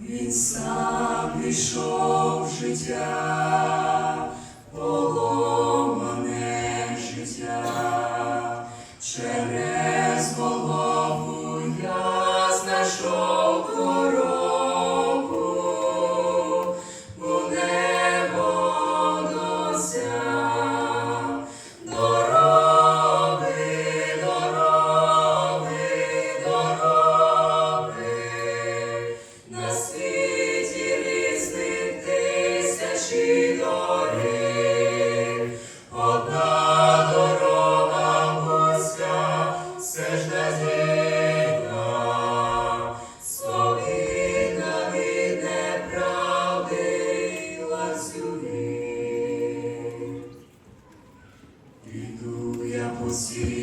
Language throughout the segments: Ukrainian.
Він сам пішов життя полон. você.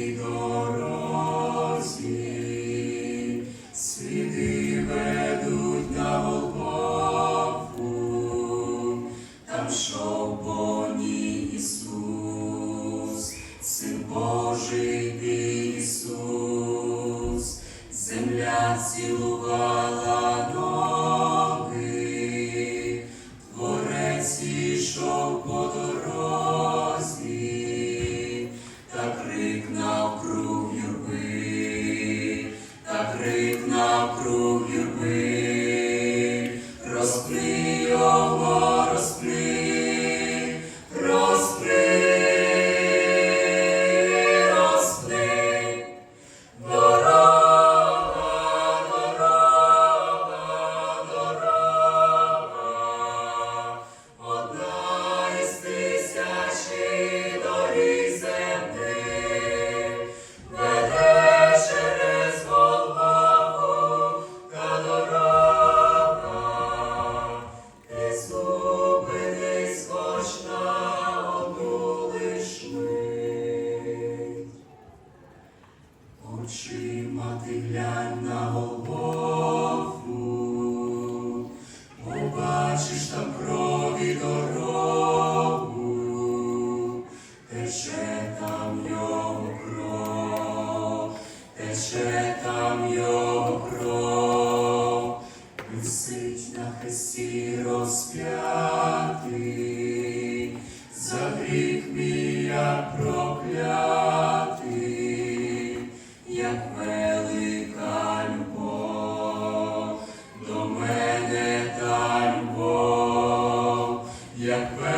На круг. Yeah.